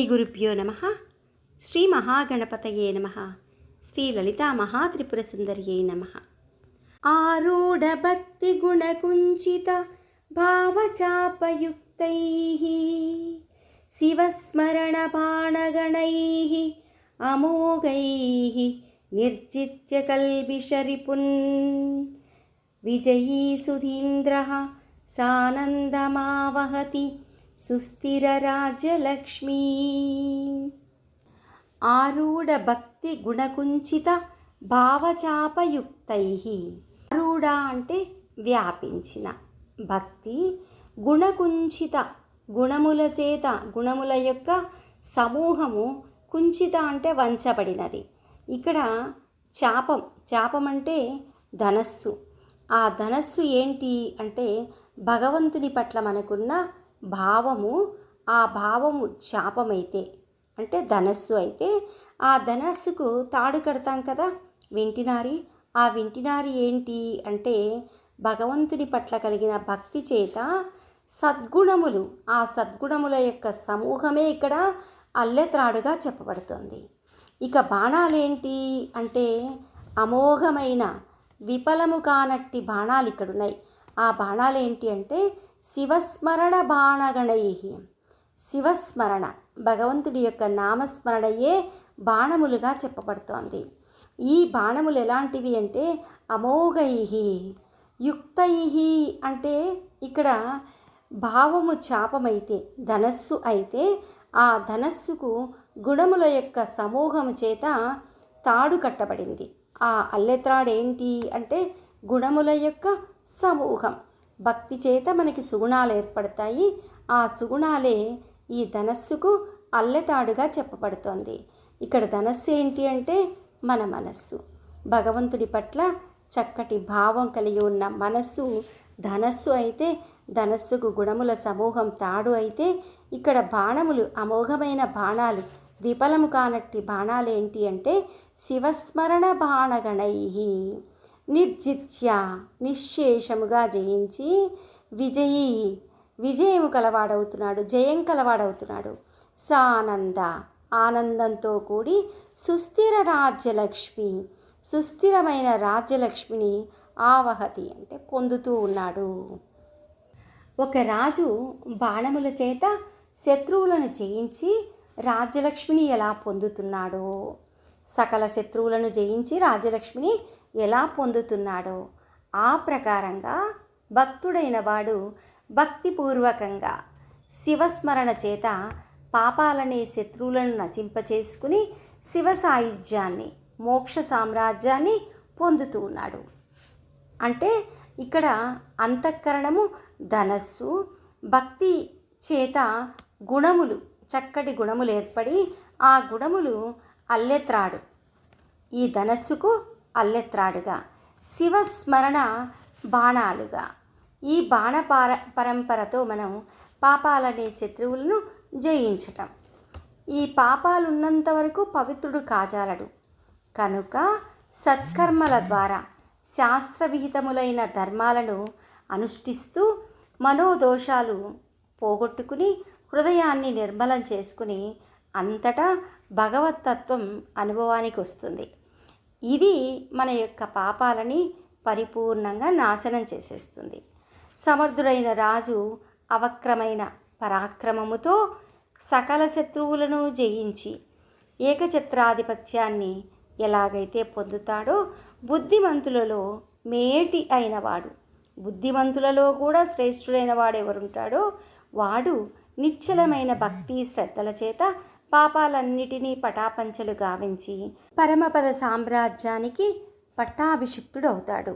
శ్రీ గురుభ్యో నమ. శ్రీ మహాగణపతయే నమ. శ్రీ లలితా మహాత్రిపుర సుందర్యై నమ. ఆరూఢ భక్తి గుణకుంచిత భావచాపయుక్తై. శివస్మరణ బాణగణై. అమోఘై. నిర్జిత్య కల్విషరిపున్ విజయీ సుధీంద్ర. సానందమావహతి. సుస్థిరరాజ్యలక్ష్మీ ఆరూఢ భక్తి గుణకుంచిత భావచాపయుక్తై. ఆరూఢ అంటే వ్యాపించిన. భక్తి గుణకుంచిత గుణముల చేత గుణముల యొక్క సమూహము కుంచిత అంటే వంచబడినది. ఇక్కడ చాపం చాపం అంటే ధనస్సు. ఆ ధనస్సు ఏంటి అంటే భగవంతుని పట్ల మనకున్న భావము ఆ భావము శాపమైతే అంటే ధనస్సు అయితే ఆ ధనస్సుకు తాడు కడతాం కదా వింటినారి. ఆ వింటినారి ఏంటి అంటే భగవంతుని పట్ల కలిగిన భక్తి చేత సద్గుణములు ఆ సద్గుణముల యొక్క సమూహమే ఇక్కడ అల్లెత్రాడుగా చెప్పబడుతుంది. ఇక బాణాలేంటి అంటే అమోఘమైన విఫలము కానట్టి బాణాలు ఇక్కడున్నాయి ఆ బాణాలు ఏంటి అంటే శివస్మరణ బాణగణై శివస్మరణ భగవంతుడి యొక్క నామస్మరణయే బాణములుగా చెప్పబడుతోంది. ఈ బాణములు ఎలాంటివి అంటే అమోఘై యుక్తై అంటే ఇక్కడ భావము చాపమైతే ధనస్సు అయితే ఆ ధనస్సుకు గుణముల యొక్క సమూహము చేత తాడు కట్టబడింది. ఆ అల్లెత్రాడు ఏంటి అంటే గుణముల యొక్క సమూహం. భక్తి చేత మనకి సుగుణాలు ఏర్పడతాయి. ఆ సుగుణాలే ఈ ధనస్సుకు అల్లెతాడుగా చెప్పబడుతోంది. ఇక్కడ ధనస్సు ఏంటి అంటే మన మనస్సు. భగవంతుడి పట్ల చక్కటి భావం కలిగి ఉన్న మనస్సు ధనస్సు అయితే ధనస్సుకు గుణముల సమూహం తాడు అయితే ఇక్కడ బాణములు అమోఘమైన బాణాలు విఫలము కానట్టి బాణాలు ఏంటి అంటే శివస్మరణ బాణగణై నిర్జిత్య నిశ్శేషముగా జయించి విజయీ విజయము కలవాడవుతున్నాడు జయం కలవాడవుతున్నాడు. సానంద ఆనందంతో కూడి సుస్థిర రాజ్యలక్ష్మి సుస్థిరమైన రాజ్యలక్ష్మిని ఆవహతి అంటే పొందుతూ ఉన్నాడు. ఒక రాజు బాణముల చేత శత్రువులను జయించి రాజ్యలక్ష్మిని ఎలా పొందుతున్నాడో సకల శత్రువులను జయించి రాజ్యలక్ష్మిని ఎలా పొందుతున్నాడో ఆ ప్రకారంగా భక్తుడైన వాడు భక్తిపూర్వకంగా శివస్మరణ చేత పాపాలనే శత్రువులను నశింపచేసుకుని శివ సాయుధ్యాన్ని మోక్ష సామ్రాజ్యాన్ని పొందుతూ ఉన్నాడు. అంటే ఇక్కడ అంతఃకరణము ధనస్సు భక్తి చేత గుణములు చక్కటి గుణములు ఏర్పడి ఆ గుణములు అల్లెత్రాడు. ఈ ధనస్సుకు అల్లెత్రాడుగా. శివస్మరణ బాణాలుగా. ఈ బాణ పార పరంపరతో మనం పాపాలనే శత్రువులను జయించటం. ఈ పాపాలు ఉన్నంత వరకు పవిత్రుడు కాజాలడు. కనుక సత్కర్మల ద్వారా శాస్త్రవిహితములైన ధర్మాలను అనుష్ఠిస్తూ మనోదోషాలు పోగొట్టుకుని హృదయాన్ని నిర్మలం చేసుకుని అంతటా భగవతత్వం అనుభవానికి వస్తుంది. ఇది మన యొక్క పాపాలని పరిపూర్ణంగా నాశనం చేసేస్తుంది. సమర్థుడైన రాజు అవక్రమైన పరాక్రమముతో సకల శత్రువులను జయించి ఏకఛత్రాధిపత్యాన్ని ఎలాగైతే పొందుతాడో బుద్ధిమంతులలో మేటి అయినవాడు బుద్ధిమంతులలో కూడా శ్రేష్ఠుడైన వాడు ఎవరుంటాడో వాడు నిశ్చలమైన భక్తి శ్రద్ధల చేత పాపాలన్నిటినీ పటాపంచలు గావించి పరమపద సామ్రాజ్యానికి పట్టాభిషిక్తుడవుతాడు.